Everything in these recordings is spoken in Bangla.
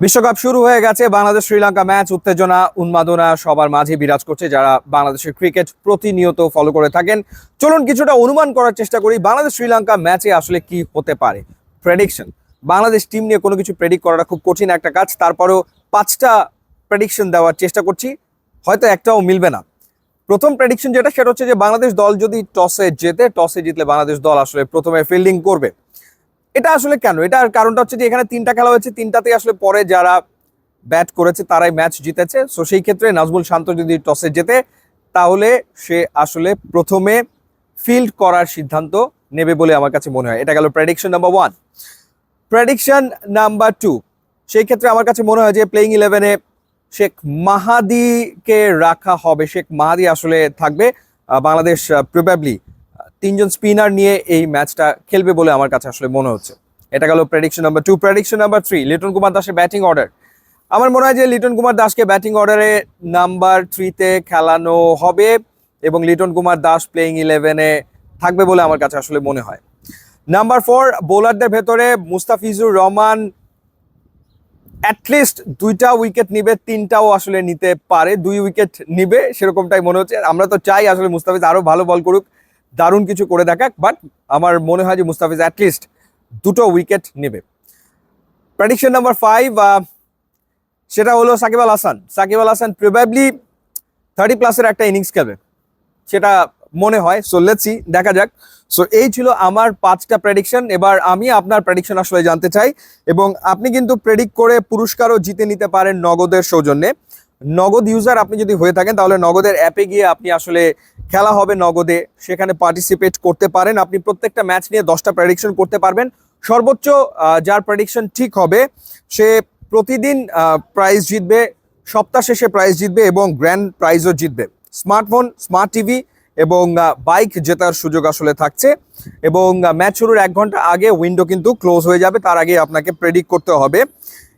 বিশ্বকাপ শুরু হয়ে গেছে। বাংলাদেশ শ্রীলঙ্কা ম্যাচ, উত্তেজনা, উন্মাদনা সবার মাঝে বিরাজ করছে। যারা বাংলাদেশের ক্রিকেট প্রতিনিয়ত ফলো করে থাকেন, চলুন কিছুটা অনুমান করার চেষ্টা করি, বাংলাদেশ শ্রীলঙ্কা ম্যাচে আসলে কি হতে পারে? প্রেডিকশন বাংলাদেশ টিম নিয়ে কোনো কিছু প্রেডিক্ট করাটা খুব কঠিন একটা কাজ। তারপরেও পাঁচটা প্রেডিকশন দেওয়ার চেষ্টা করছি। হয়তো একটাও মিলবে না। প্রথম প্রেডিকশন যেটা, সেটা হচ্ছে যে বাংলাদেশ দল যদি টসে জেতে টসে জিতলে বাংলাদেশ দল আসলে প্রথমে ফিল্ডিং করবে। এটা আসলে কেন? এটার কারণটা হচ্ছে যে এখানে তিনটা খেলা হয়েছে, তিনটাতেই আসলে পরে যারা ব্যাট করেছে তারাই ম্যাচ জিতেছে। সো সেই ক্ষেত্রে নাজমুল শান্ত যদি টসে জেতে, তাহলে সে আসলে প্রথমে ফিল্ড করার সিদ্ধান্ত নেবে বলে আমার কাছে মনে হয়। এটা গেল prediction number one prediction number two সেই ক্ষেত্রে আমার কাছে মনে হয় যে প্লেইং ইলেভেনে শেখ মাহাদিকে রাখা হবে। শেখ মাহাদি আসলে থাকবে বাংলাদেশ প্রবাবলি তিনজন স্পিনার নিয়ে এই ম্যাচটা খেলবে বলে আমার কাছে আসলে মনে হচ্ছে। এটা গেল prediction number two prediction number three Liton Kumar দাসের ব্যাটিং অর্ডার আমার মনে হয় যে লিটন কুমার দাসকে ব্যাটিং অর্ডারে নাম্বার থ্রিতে খেলানো হবে এবং লিটন কুমার দাস প্লেইং ইলেভেনে থাকবে বলে আমার কাছে আসলে মনে হয়। নাম্বার ফোর বোলারদের ভেতরে মুস্তাফিজুর রহমান অ্যাটলিস্ট দুইটা উইকেট নিবে, তিনটাও আসলে নিতে পারে। দুই উইকেট নিবে, সেরকমটাই মনে হচ্ছে। আমরা তো চাই আসলে মুস্তাফিজ আরও ভালো বল করুক। দারুণ কিছু করে দেখাক বাট আমার মনে হয় যে মুস্তাফিজ অ্যাটলিস্ট দুটো উইকেট নেবে। প্রেডিকশন নাম্বার ফাইভ সেটা হলো সাকিব আল হাসান। সাকিব আল হাসান প্রবাবলি থার্টি প্লাসের একটা ইনিংস খেলবে। সেটা মনে হয় সো লেটসি দেখা যাক। সো এই ছিল আমার পাঁচটা প্রেডিকশন এবার আমি আপনার প্রেডিকশন আসলে জানতে চাই, এবং আপনি কিন্তু প্রেডিক্ট করে পুরস্কারও জিতে নিতে পারেন নগদের সৌজন্যে। নগদ ইউজার আপনি যদি হয়ে থাকেন, তাহলে নগদের অ্যাপে গিয়ে আপনি আসলে খেলা হবে নগদে। সেখানে পার্টিসিপেট করতে পারেন। আপনি প্রত্যেকটা ম্যাচ নিয়ে দশটা প্রেডিকশন করতে পারবেন। সর্বোচ্চ যার প্রেডিকশন ঠিক হবে, সে প্রতিদিন প্রাইজ জিতবে, সপ্তাহ শেষে প্রাইজ জিতবে এবং গ্র্যান্ড প্রাইজও জিতবে। স্মার্টফোন স্মার্ট টিভি এবং বাইক জেতার সুযোগ আসলে থাকছে। এবং ম্যাচ শুরুর এক ঘণ্টা আগে উইন্ডো কিন্তু ক্লোজ হয়ে যাবে। তার আগে আপনাকে প্রেডিক্ট করতে হবে।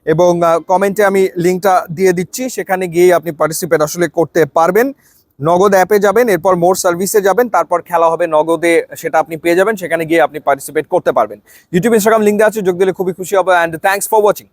এবং কমেন্টে আমি লিঙ্কটা দিয়ে দিচ্ছি, সেখানে গিয়ে আপনি পার্টিসিপেট আসলে করতে পারবেন। নগদ অ্যাপে যাবেন, এরপর মোর সার্ভিসে যাবেন, তারপর খেলা হবে নগদে, সেটা আপনি পেয়ে যাবেন, সেখানে গিয়ে আপনি পার্টিসিপেট করতে পারবেন। ইউটিউব ইনস্টাগ্রাম লিঙ্ক দেওয়া আছে, যোগ দিলে খুবই খুশি হবে অ্যান্ড থ্যাংকস ফর ওয়াচিং